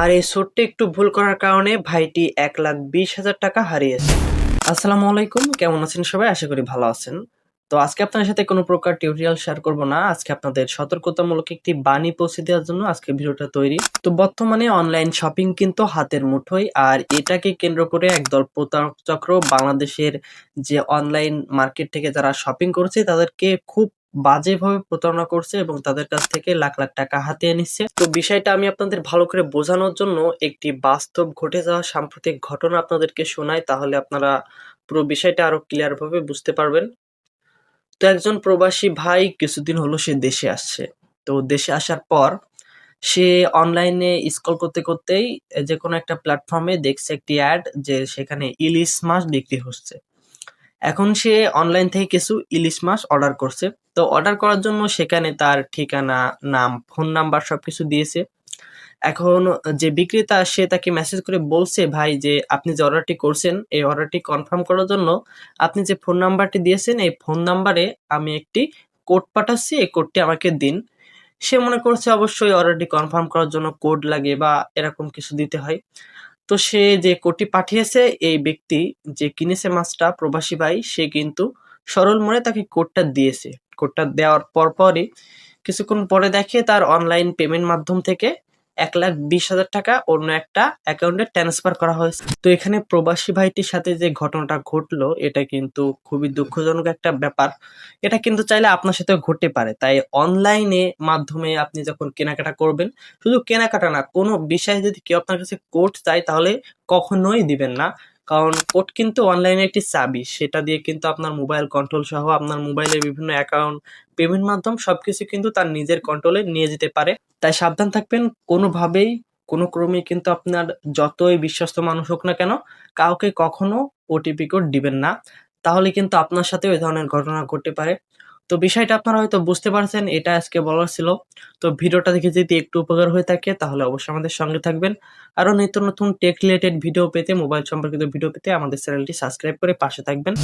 আর এই ছোট্ট একটু ভুল করার কারণে ভাইটি এক লাখ বিশ হাজার টাকা হারিয়েছে। আসসালামু আলাইকুম, কেমন আছেন সবাই? আশা করি ভালো আছেন। তো আজকে আপনার সাথে কোনো প্রকার টিউটোরিয়াল শেয়ার করব না। আজকে আপনাদের সতর্কতামূলক একটি বাণী পৌঁছে দেওয়ার জন্য আজকে ভিডিওটা তৈরি। তো বর্তমানে অনলাইন শপিং কিন্তু হাতের মুঠোয়, আর এটাকে কেন্দ্র করে একদল প্রতারক চক্র বাংলাদেশের যে অনলাইন মার্কেট থেকে যারা শপিং করছে, তাদেরকে খুব বাজেভাবে প্রতারণা করছে এবং তাদের কাছ থেকে লাখ লাখ টাকা হাতিয়ে নিচ্ছে। তো বিষয়টা আমি আপনাদের ভালো করে বোঝানোর জন্য একটি বাস্তব ঘটে যাওয়া সাম্প্রতিক ঘটনা আপনাদেরকে শোনাই, তাহলে আপনারা পুরো বিষয়টা আরও ক্লিয়ার ভাবে বুঝতে পারবেন। তো একজন প্রবাসী ভাই কিছুদিন হলো সে দেশে আসছে। তো দেশে আসার পর সে অনলাইনে স্কল করতে করতেই যে কোনো একটা প্ল্যাটফর্মে দেখছে একটি অ্যাড যে সেখানে ইলিশ মাছ বিক্রি হচ্ছে। এখন সে অনলাইন থেকে কিছু ইলিশ মাছ অর্ডার করছে। তো অর্ডার করার জন্য সেখানে তার ঠিকানা, নাম ফোন নাম্বার সব কিছু দিয়েছে। এখন যে বিক্রেতা, সে তাকে মেসেজ করে বলছে, ভাই, যে আপনি যে অর্ডারটি করছেন, এই অর্ডারটি কনফার্ম করার জন্য আপনি যে ফোন নাম্বারটি দিয়েছেন, এই ফোন নাম্বারে আমি একটি কোড পাঠাচ্ছি, এই কোডটি আমাকে দিন। সে মনে করছে, অবশ্যই অর্ডারটি কনফার্ম করার জন্য কোড লাগে বা এরকম কিছু দিতে হয়। তো সে যে কোডটি পাঠিয়েছে এই ব্যক্তি যে কিনেছে মাছটা প্রবাসী ভাই, সে কিন্তু সরল মনে তাকে কোডটা দিয়েছে। কোডটা দেওয়ার পরপরই কিছুক্ষণ পরে দেখে তার অনলাইন পেমেন্ট মাধ্যম থেকে এক লাখ বিশ হাজার টাকা অন্য একটা অ্যাকাউন্টে ট্রান্সফার করা হয়েছে। তো এখানে প্রবাসী ভাইটির সাথে যে ঘটনাটা ঘটলো, এটা কিন্তু খুবই দুঃখজনক একটা ব্যাপার। এটা কিন্তু চাইলে আপনার সাথে ঘটতে পারে। তাই অনলাইনে মাধ্যমে আপনি যখন কেনাকাটা করবেন, শুধু কেনাকাটা না, কোনো বিষয়ে যদি কেউ আপনার কাছে কোড চায়, তাহলে কখনোই দিবেন না। কারণ কোড কিন্তু অনলাইনে একটি চাবি। সেটা দিয়ে কিন্তু আপনার মোবাইল কন্ট্রোল সহ আপনার মোবাইলের বিভিন্ন অ্যাকাউন্ট পেমেন্ট মাধ্যম সবকিছু কিন্তু তার নিজের কন্ট্রোলে নিয়ে যেতে পারে। তাই সাবধান থাকবেন। কোনোভাবেই, কোনো ক্রমে কিন্তু আপনার যতই বিশ্বস্ত মানুষ হোক না কেন, কাউকে কখনো ওটিপি কোড দিবেন না। তাহলে কিন্তু আপনার সাথে ওই ধরনের ঘটনা ঘটতে পারে। তো বিষয়টা আপনারা হয়তো বুঝতে পারছেন, এটা আজকে বলার ছিল। তো ভিডিওটা দেখে যদি একটু উপকার হয়ে থাকে, তাহলে অবশ্যই আমাদের সঙ্গে থাকবেন। আরও নিত্য নতুন টেক রিলেটেড ভিডিও পেতে মোবাইল সম্পর্কিত ভিডিও পেতে আমাদের চ্যানেলটি সাবস্ক্রাইব করে পাশে থাকবেন।